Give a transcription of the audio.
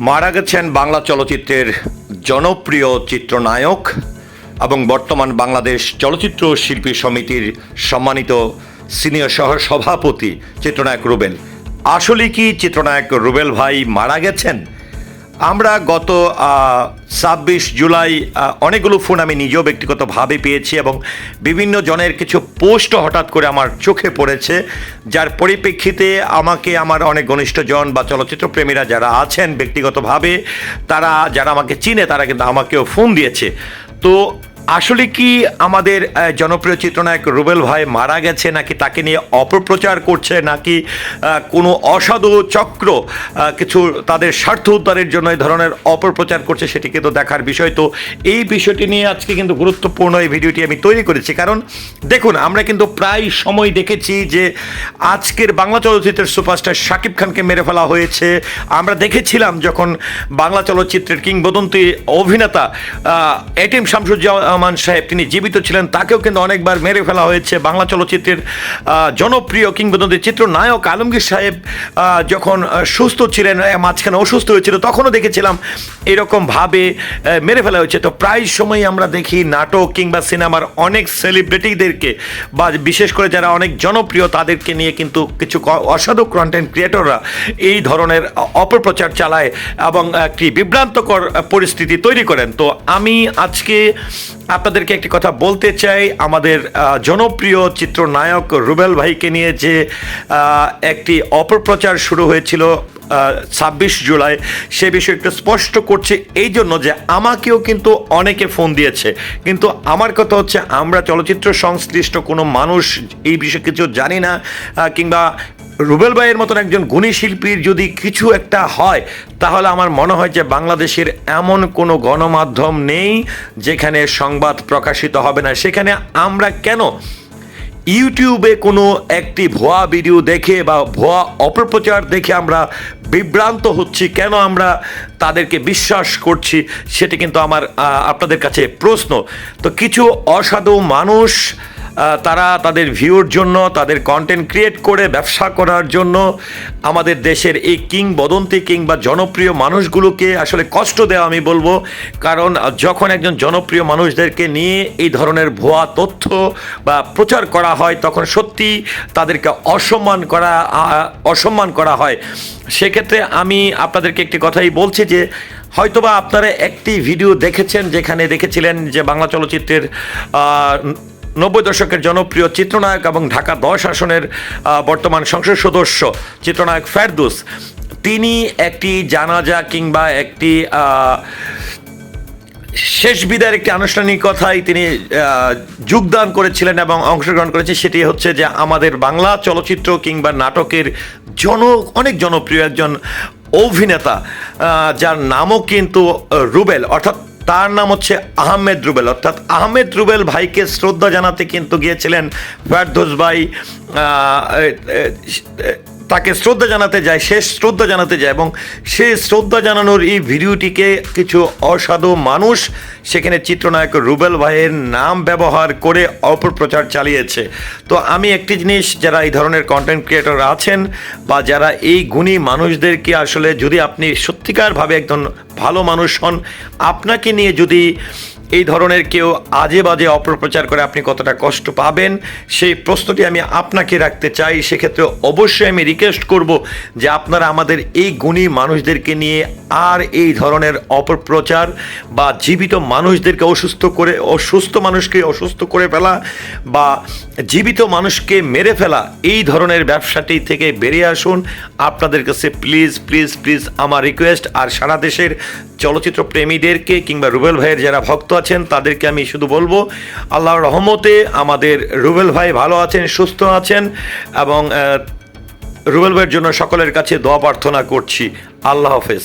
মারা গেছেন বাংলা চলচ্চিত্রের জনপ্রিয় চিত্রনায়ক এবং বর্তমান বাংলাদেশ চলচ্চিত্র শিল্পী সমিতির সম্মানিত সিনিয়র সহ সভাপতি চিত্রনায়ক রুবেল। আসলে কি চিত্রনায়ক রুবেল ভাই মারা গেছেন? আমরা গত ছাব্বিশ জুলাই অনেকগুলো ফোন আমি নিজেও ব্যক্তিগতভাবে পেয়েছি এবং বিভিন্ন জনের কিছু পোস্টও হঠাৎ করে আমার চোখে পড়েছে, যার পরিপ্রেক্ষিতে আমাকে আমার অনেক ঘনিষ্ঠজন বা চলচ্চিত্র প্রেমীরা যারা আছেন ব্যক্তিগতভাবে, তারা, যারা আমাকে চিনে, তারা কিন্তু আমাকেও ফোন দিয়েছে। তো আসলে কি আমাদের জনপ্রিয় চিত্রনায়ক রুবেল ভাই মারা গেছে নাকি তাকে নিয়ে অপপ্রচার করছে নাকি কোনো অসাধু চক্র কিছু তাদের স্বার্থ উদ্ধারের জন্য এই ধরনের অপপ্রচার করছে সেটি কিন্তু দেখার বিষয়। তো এই বিষয়টি নিয়ে আজকে কিন্তু গুরুত্বপূর্ণ এই ভিডিওটি আমি তৈরি করেছি। কারণ দেখুন, আমরা কিন্তু প্রায় সময় দেখেছি যে আজকের বাংলা চলচ্চিত্রের সুপারস্টার শাকিব খানকে মেরে ফেলা হয়েছে। আমরা দেখেছিলাম যখন বাংলা চলচ্চিত্রের কিংবদন্তি অভিনেতা এটিএম শামসুজ্জামান সাহেব, তিনি জীবিত ছিলেন, তাকেও কিন্তু অনেকবার মেরে ফেলা হয়েছে। বাংলা চলচ্চিত্রের জনপ্রিয় কিংবদন্তি চিত্রনায়ক আলমগীর সাহেব যখন সুস্থ ছিলেন মাঝখানে অসুস্থ হয়েছিল, তখনও দেখেছিলাম এরকমভাবে মেরে ফেলা হয়েছে। তো প্রায় সময় আমরা দেখি নাটক কিংবা সিনেমার অনেক সেলিব্রিটিদেরকে বা বিশেষ করে যারা অনেক জনপ্রিয়, তাদেরকে নিয়ে কিন্তু কিছু অসাধু কন্টেন্ট ক্রিয়েটররা এই ধরনের অপপ্রচার চালায় এবং একটি বিভ্রান্তকর পরিস্থিতি তৈরি করেন। তো আমি আজকে আপনাদেরকে একটি কথা বলতে চাই। আমাদের জনপ্রিয় চিত্রনায়ক রুবেল ভাইকে নিয়ে যে একটি অপপ্রচার শুরু হয়েছিল ছাব্বিশ জুলাই, সে বিষয়ে একটু স্পষ্ট করছে। এই জন্য যে আমাকেও কিন্তু অনেকে ফোন দিয়েছে। কিন্তু আমার কথা হচ্ছে, আমরা চলচ্চিত্র সংশ্লিষ্ট কোনো মানুষ, এই বিষয়ে কিছু জানি না কিংবা রুবেল ভাইয়ের মতন একজন গুণী শিল্পীর যদি কিছু একটা হয়, তাহলে আমার মনে হয় যে বাংলাদেশের এমন কোনো গণমাধ্যম নেই যেখানে সংবাদ প্রকাশিত হবে না। সেখানে আমরা কেন? ইউটিউবে কোনো একটি ভুয়া ভিডিও দেখে বা ভুয়া অপপ্রচার দেখে আমরা বিভ্রান্ত হচ্ছি, কেন আমরা তাদেরকে বিশ্বাস করছি, সেটি কিন্তু আমার আপনাদের কাছে প্রশ্ন। তো কিছু অসাধু মানুষ তারা তাদের ভিউর জন্য, তাদের কন্টেন্ট ক্রিয়েট করে, ব্যবসা করার জন্য আমাদের দেশের এই কিংবদন্তি কিংবা জনপ্রিয় মানুষগুলোকে আসলে কষ্ট দেওয়া আমি বলব। কারণ যখন একজন জনপ্রিয় মানুষদেরকে নিয়ে এই ধরনের ভুয়া তথ্য বা প্রচার করা হয়, তখন সত্যি তাদেরকে অসম্মান করা অসম্মান করা হয়। সেক্ষেত্রে আমি আপনাদেরকে একটি কথাই বলছি যে, হয়তোবা আপনারা একটি ভিডিও দেখেছেন, যেখানে দেখেছিলেন যে বাংলা চলচ্চিত্রের নব্বই দশকের জনপ্রিয় চিত্রনায়ক এবং ঢাকা দশ আসনের বর্তমান সংসদ সদস্য চিত্রনায়ক ফেরদুস। তিনি একটি জানাজা কিংবা একটি শেষ বিদায়ের একটি আনুষ্ঠানিকতায় তিনি যোগদান করেছিলেন এবং অংশগ্রহণ করেছে সেটি হচ্ছে যে আমাদের বাংলা চলচ্চিত্র কিংবা নাটকের জন, অনেক জনপ্রিয় একজন অভিনেতা যার নামও কিন্তু রুবেল। অর্থাৎ তার নাম হচ্ছে আহমেদ রুবেল। অর্থাৎ আহমেদ রুবেল ভাইকে শ্রদ্ধা জানাতে কিন্তু গিয়েছিলেন ফেরদোস ভাই তাকে শ্রদ্ধা জানাতে যায় শেষ শ্রদ্ধা জানাতে যায় এবং সেই শ্রদ্ধা জানানোর এই ভিডিওটিকে কিছু অসাধু মানুষ, সেখানে চিত্রনায়ক রুবেল ভাইয়ের নাম ব্যবহার করে অপপ্রচার চালিয়েছে। তো আমি একটি জিনিস, যারা এই ধরনের কন্টেন্ট ক্রিয়েটর আছেন বা যারা এই গুণী মানুষদেরকে আসলে যদি আপনি সত্যিকারভাবে একজন ভালো মানুষ হন, আপনাকে নিয়ে যদি এই ধরনের কেউ আজে বাজে অপপ্রচার করে আপনি কতটা কষ্ট পাবেন, সেই প্রশ্নটি আমি আপনাকে রাখতে চাই। সেক্ষেত্রে অবশ্যই আমি রিকোয়েস্ট করব যে আপনারা আমাদের এই গুণী মানুষদেরকে নিয়ে আর এই ধরনের অপপ্রচার বা জীবিত মানুষদেরকে অসুস্থ করে, অসুস্থ মানুষকে অসুস্থ করে ফেলা বা জীবিত মানুষকে মেরে ফেলা, এই ধরনের ব্যবসাটি থেকে বেরিয়ে আসুন। আপনাদের কাছে প্লিজ প্লিজ প্লিজ আমার রিকোয়েস্ট আর সারা দেশের চলচ্চিত্র প্রেমীদেরকে কিংবা রুবেল ভাইয়ের যারা ভক্ত আছেন, তাদেরকে আমি শুধু বলব, আল্লাহর রহমতে আমাদের রুবেল ভাই ভালো আছেন, সুস্থ আছেন এবং রুবেল ভাইয়ের জন্য সকলের কাছে দোয়া প্রার্থনা করছি। আল্লাহ হাফেজ।